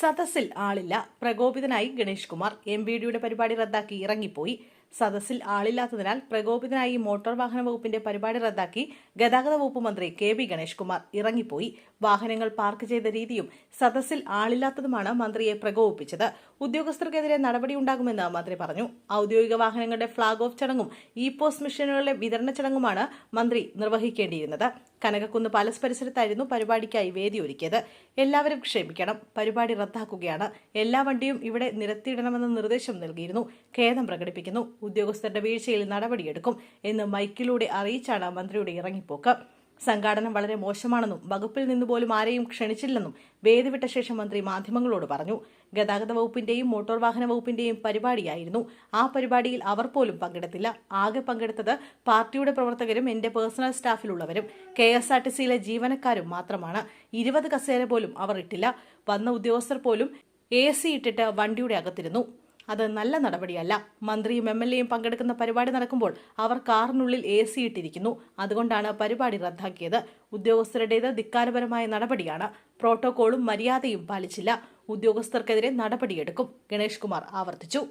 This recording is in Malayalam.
സദസ്സിൽ ആളില്ല. പ്രകോപിതനായി ഗണേഷ് കുമാർ എം ബി ഡിയുടെ പരിപാടി റദ്ദാക്കി. ഇറങ്ങിപ്പോയി. സദസ്സിൽ ആളില്ലാത്തതിനാൽ പ്രകോപിതനായി മോട്ടോർ വാഹന വകുപ്പിന്റെ പരിപാടി റദ്ദാക്കി ഗതാഗത വകുപ്പ് മന്ത്രി കെ ബി ഗണേഷ് കുമാർ ഇറങ്ങിപ്പോയി. വാഹനങ്ങൾ പാർക്ക് ചെയ്ത രീതിയും സദസ്സിൽ ആളില്ലാത്തതുമാണ് മന്ത്രിയെ പ്രകോപിപ്പിച്ചത്. ഉദ്യോഗസ്ഥർക്കെതിരെ നടപടിയുണ്ടാകുമെന്ന് മന്ത്രി പറഞ്ഞു. ഔദ്യോഗിക വാഹനങ്ങളുടെ ഫ്ളാഗ് ഓഫ് ചടങ്ങും ഇ പോസ്റ്റ് മെഷീനുകളുടെ വിതരണ ചടങ്ങുമാണ് മന്ത്രി നിർവഹിക്കേണ്ടിയിരുന്നത്. കനകക്കുന്ന് പാലസ് പരിസരത്തായിരുന്നു പരിപാടിക്കായി വേദി ഒരുക്കിയത് എല്ലാവരും ക്ഷമിക്കണം. പരിപാടി റദ്ദാക്കുകയാണ്. എല്ലാ വണ്ടിയും ഇവിടെ നിരത്തിയിടണമെന്ന നിർദ്ദേശം നൽകിയിരുന്നു. ഖേദം പ്രകടിപ്പിക്കുന്നു. ഉദ്യോഗസ്ഥരുടെ വീഴ്ചയിൽ നടപടിയെടുക്കും എന്ന് മൈക്കിലൂടെ അറിയിച്ചാണ് മന്ത്രിയുടെ ഇറങ്ങിപ്പോക്ക്. സംഘാടനം വളരെ മോശമാണെന്നും വകുപ്പിൽ നിന്ന് പോലും ആരെയും ക്ഷണിച്ചില്ലെന്നും വേദി വിട്ട ശേഷം മന്ത്രി മാധ്യമങ്ങളോട് പറഞ്ഞു. ഗതാഗത വകുപ്പിന്റെയും മോട്ടോർ വാഹന വകുപ്പിന്റെയും പരിപാടിയായിരുന്നു. ആ പരിപാടിയിൽ അവർ പോലും പങ്കെടുത്തില്ല. ആകെ പങ്കെടുത്തത് പാർട്ടിയുടെ പ്രവർത്തകരും എന്റെ പേഴ്സണൽ സ്റ്റാഫിലുള്ളവരും. കെ എസ് ആർ ടി സിയിലെ ജീവനക്കാരും മാത്രമാണ്. ഇരുപത് കസേര പോലും അവർ ഇട്ടില്ല. വന്ന ഉദ്യോഗസ്ഥർ പോലും എ സി ഇട്ടിട്ട് വണ്ടിയുടെ അകത്തിരുന്നു. അത് നല്ല നടപടിയല്ല. മന്ത്രിയും എം എൽ എയും പങ്കെടുക്കുന്ന പരിപാടി നടക്കുമ്പോൾ അവർ കാറിനുള്ളിൽ എ സി ഇട്ടിരിക്കുന്നു. അതുകൊണ്ടാണ് പരിപാടി റദ്ദാക്കിയത്. ഉദ്യോഗസ്ഥരുടേത് ധിക്കാരപരമായ നടപടിയാണ്. പ്രോട്ടോകോളും മര്യാദയും പാലിച്ചില്ല. ഉദ്യോഗസ്ഥർക്കെതിരെ നടപടിയെടുക്കും. ഗണേഷ് കുമാർ ആവർത്തിച്ചു.